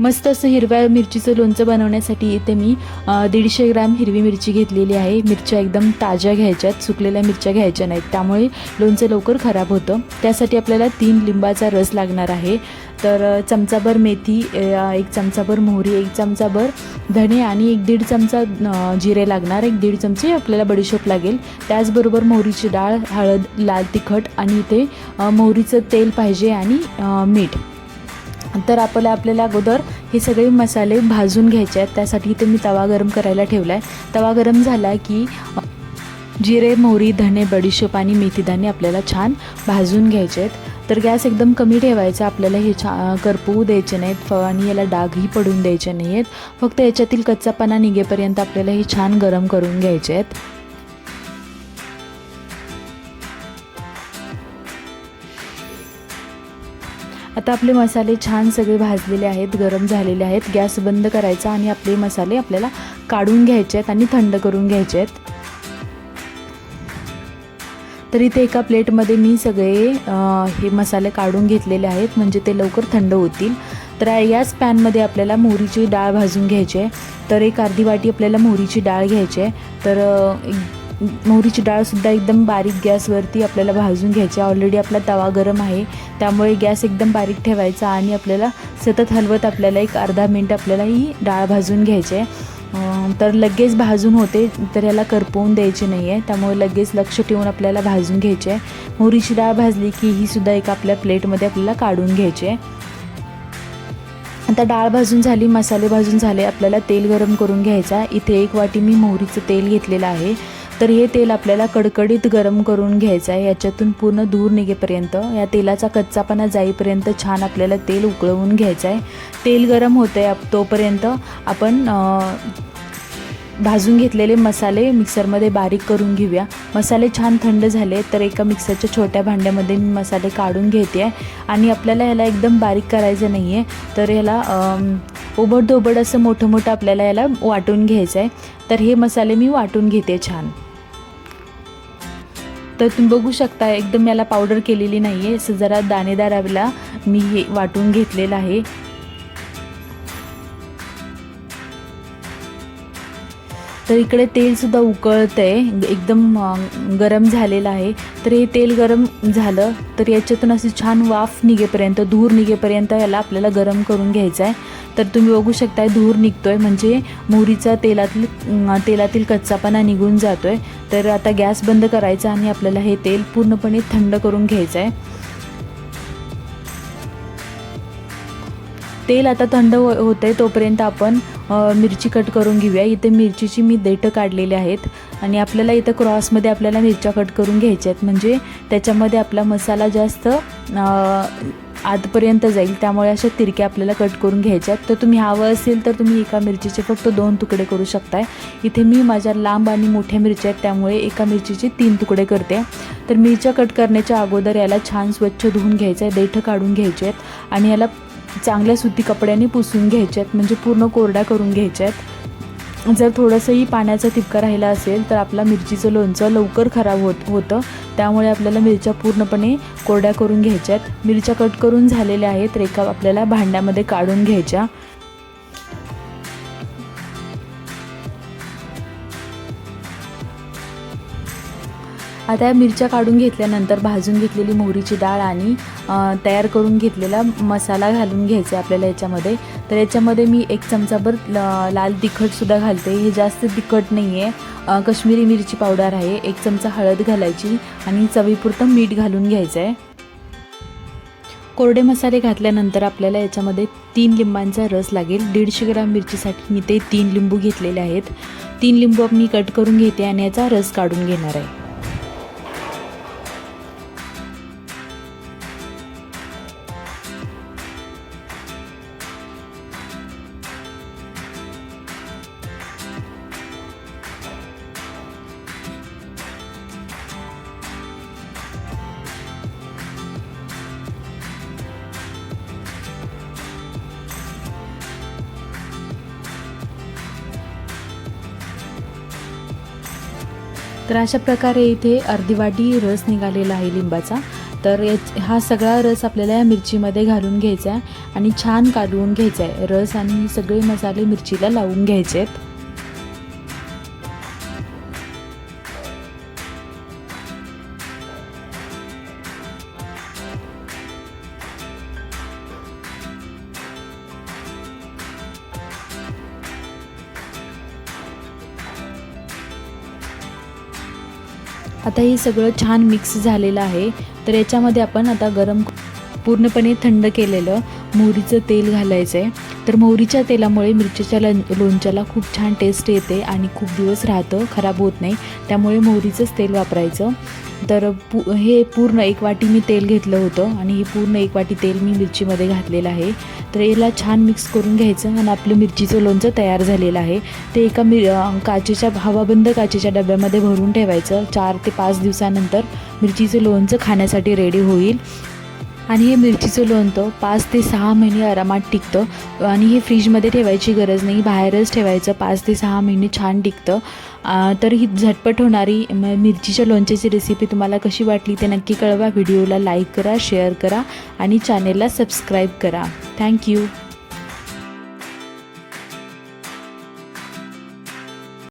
मस्त असं हिरव्या मिरचीचं लोणचं बनवण्यासाठी इथे मी दीडशे ग्रॅम हिरवी मिरची घेतलेली आहे. मिरच्या एकदम ताज्या घ्यायच्यात सुकलेल्या मिरच्या घ्यायच्या नाहीत. त्यामुळे लोणचं लवकर खराब होतं. त्यासाठी आपल्याला तीन लिंबाचा रस लागणार आहे. तर चमचाभर मेथी एक चमचाभर मोहरी एक चमचाभर धणे आणि एक दीड चमचा जिरे लागणार. एक दीड चमचे आपल्याला बडीशोप लागेल. त्याचबरोबर मोहरीची डाळ हळद लाल तिखट आणि इथे मोहरीचं तेल पाहिजे आणि मीठ. तर आपल्याला आपल्याला अगोदर हे सगळे मसाले भाजून घ्यायचे आहेत. त्यासाठी इथे मी तवा गरम करायला ठेवला आहे तवा गरम झाला की जिरे मोहरी धणे बडीशेप आणि मेथीदाणे आपल्याला छान भाजून घ्यायचे आहेत. तर गॅस एकदम कमी ठेवायचा. आपल्याला हे छा करपवू द्यायचे नाहीत. फ आणि याला डागही पडून द्यायचे नाही आहेत फक्त याच्यातील कच्चापणा निघेपर्यंत आपल्याला हे छान गरम करून घ्यायचे आहेत. आता आपले मसाले छान सगळे भाजलेले आहेत गरम झालेले आहेत. गॅस बंद करायचा आणि आपले मसाले आपल्याला काढून घ्यायचे आहेत आणि थंड करून घ्यायचे आहेत. तर इथे एका प्लेटमध्ये मी सगळे हे मसाले काढून घेतलेले आहेत. म्हणजे ते लवकर थंड होतील. तर याच पॅनमध्ये आपल्याला मोहरीची डाळ भाजून घ्यायची आहे. तर एक अर्धी वाटी आपल्याला मोहरीची डाळ घ्यायची आहे. तर मोहरीची डाळसुद्धा एकदम बारीक गॅसवरती आपल्याला भाजून घ्यायची. आहे ऑलरेडी आपला तवा गरम आहे. त्यामुळे गॅस एकदम बारीक ठेवायचा आणि आपल्याला सतत हलवत आपल्याला एक अर्धा मिनिट आपल्याला ही डाळ भाजून घ्यायची आहे. तर लगेच भाजून होते तर याला करपवून द्यायचे नाही आहे. त्यामुळे लगेच लक्ष ठेवून आपल्याला भाजून घ्यायचे आहे. मोहरीची डाळ भाजली की ही सुद्धा एक आपल्या प्लेटमध्ये आपल्याला काढून घ्यायची आहे. आता डाळ भाजून झाली मसाले भाजून झाले आपल्याला तेल गरम करून घ्यायचा इथे एक वाटी मी मोहरीचं तेल घेतलेलं आहे. तर हे तेल आपल्याला कडकडीत गरम करून घ्यायचं आहे. याच्यातून पूर्ण दूर निघेपर्यंत या तेलाचा कच्चापणा जाईपर्यंत छान आपल्याला तेल उकळवून घ्यायचं आहे. तेल गरम होतं आहे तोपर्यंत आपण भाजून घेतलेले मसाले मिक्सरमध्ये बारीक करून घेऊया. मसाले छान थंड झाले तर एका मिक्सरच्या छोट्या भांड्यामध्ये मी मसाले काढून घेते आहे. आणि आपल्याला ह्याला एकदम बारीक करायचं नाही आहे तर ह्याला ओबड ओबडधोबड असं मोठं मोठं आपल्याला याला वाटून घ्यायचं आहे. तर हे मसाले मी वाटून घेते छान. तर तुम्ही बघू शकता एकदम याला पावडर केलेली नाही आहे असं जरा दाणेदार मी हे वाटून घेतलेलं आहे. तर इकडे तेलसुद्धा उकळतं आहे एकदम गरम झालेलं आहे. तर हे तेल गरम झालं तर याच्यातून अशी छान वाफ निघेपर्यंत धूर निघेपर्यंत याला आपल्याला गरम करून घ्यायचं आहे तर तुम्ही बघू शकताय धूर निघतोय. म्हणजे मोहरीचा तेलातील तेलातील कच्चापणा निघून जातोय. तर आता गॅस बंद करायचा आणि आपल्याला हे तेल पूर्णपणे थंड करून घ्यायचं आहे तेल आता थंड हो आहे तोपर्यंत आपण मिरची कट करून घेऊया. इथे मिरचीची मी देठं काढलेली आहेत. आणि आपल्याला इथं क्रॉसमध्ये आपल्याला मिरच्या कट करून घ्यायच्या आहेत. म्हणजे त्याच्यामध्ये आपला मसाला जास्त आतपर्यंत जाईल. त्यामुळे अशा तिरक्या आपल्याला कट करून घ्यायच्या आहेत. तर तुम्ही हवं असेल तर तुम्ही एका मिरचीचे फक्त दोन तुकडे करू शकताय. इथे मी माझ्या लांब आणि मोठ्या मिरच्या आहेत. त्यामुळे एका मिरचीचे तीन तुकडे करते. तर मिरच्या कट करण्याच्या अगोदर याला छान स्वच्छ धुवून घ्यायचं आहे. देठं काढून घ्यायचे आहेत. आणि याला चांगल्या सुती कपड्याने पुसून घ्यायच्यात आहेत म्हणजे पूर्ण कोरड्या करून घ्यायच्या आहेत जर थोडंसंही पाण्याचा तिपका राहिला असेल तर आपला मिरचीचं लोणचं लवकर खराब होत होतं. त्यामुळे आपल्याला मिरच्या पूर्णपणे कोरड्या करून घ्यायच्या आहेत मिरच्या कट करून झालेल्या आहेत रेखा आपल्याला भांड्यामध्ये काढून घ्यायच्या. आता या मिरच्या काढून घेतल्यानंतर भाजून घेतलेली मोहरीची डाळ आणि तयार करून घेतलेला मसाला घालून घ्यायचा आहे आपल्याला याच्यामध्ये. तर याच्यामध्ये मी एक चमचाभर लाल तिखटसुद्धा घालते. हे जास्त तिखट नाही आहे कश्मीरी मिरची पावडर आहे. एक चमचा हळद घालायची आणि चवीपुरतं मीठ घालून घ्यायचं आहे कोरडे मसाले घातल्यानंतर आपल्याला याच्यामध्ये तीन लिंबांचा रस लागेल. दीडशे ग्राम मिरचीसाठी मी ते तीन लिंबू घेतलेले आहेत. तीन लिंबू मी कट करून घेते आणि याचा रस काढून घेणार आहे. तर अशा प्रकारे इथे अर्धी वाटी रस निघालेला आहे लिंबाचा. तर याच हा सगळा रस आपल्याला या मिरचीमध्ये घालून घ्यायचा आहे आणि छान कालवून घ्यायचा आहे. रस आणि सगळे मसाले मिरचीला लावून घ्यायचे आहेत. आता हे सगळं छान मिक्स झालेलं आहे. तर याच्यामध्ये आपण आता गरम पूर्णपणे थंड केलेलं मोहरीचं तेल घालायचं आहे तर मोहरीच्या तेलामुळे मिरचीच्या लं लोणच्याला खूप छान टेस्ट येते आणि खूप दिवस राहतं खराब होत नाही. त्यामुळे मोहरीचंच तेल वापरायचं. तर पू हे पूर्ण एक वाटी मी तेल घेतलं होतं आणि हे पूर्ण एक वाटी तेल मी मिरचीमध्ये घातलेलं आहे. तर याला छान मिक्स करून घ्यायचं आणि आपलं मिरचीचं लोणचं तयार झालेलं आहे. ते एका मि काचेच्या हवाबंद काचेच्या डब्यामध्ये भरून ठेवायचं. चार ते पाच दिवसानंतर मिरचीचं लोणचं खाण्यासाठी रेडी होईल. आणि हे मिरचीचं लोणचं पाच ते सहा महिने आरामात टिकतं. आणि हे फ्रीजमध्ये ठेवायची गरज नाही. बाहेरच ठेवायचं. पाच ते सहा महिने छान टिकतं. तर ही झटपट होणारी मिरचीच्या लोणच्याची रेसिपी तुम्हाला कशी वाटली ते नक्की कळवा. व्हिडिओला लाईक करा शेअर करा आणि चॅनेलला सबस्क्राईब करा. थँक्यू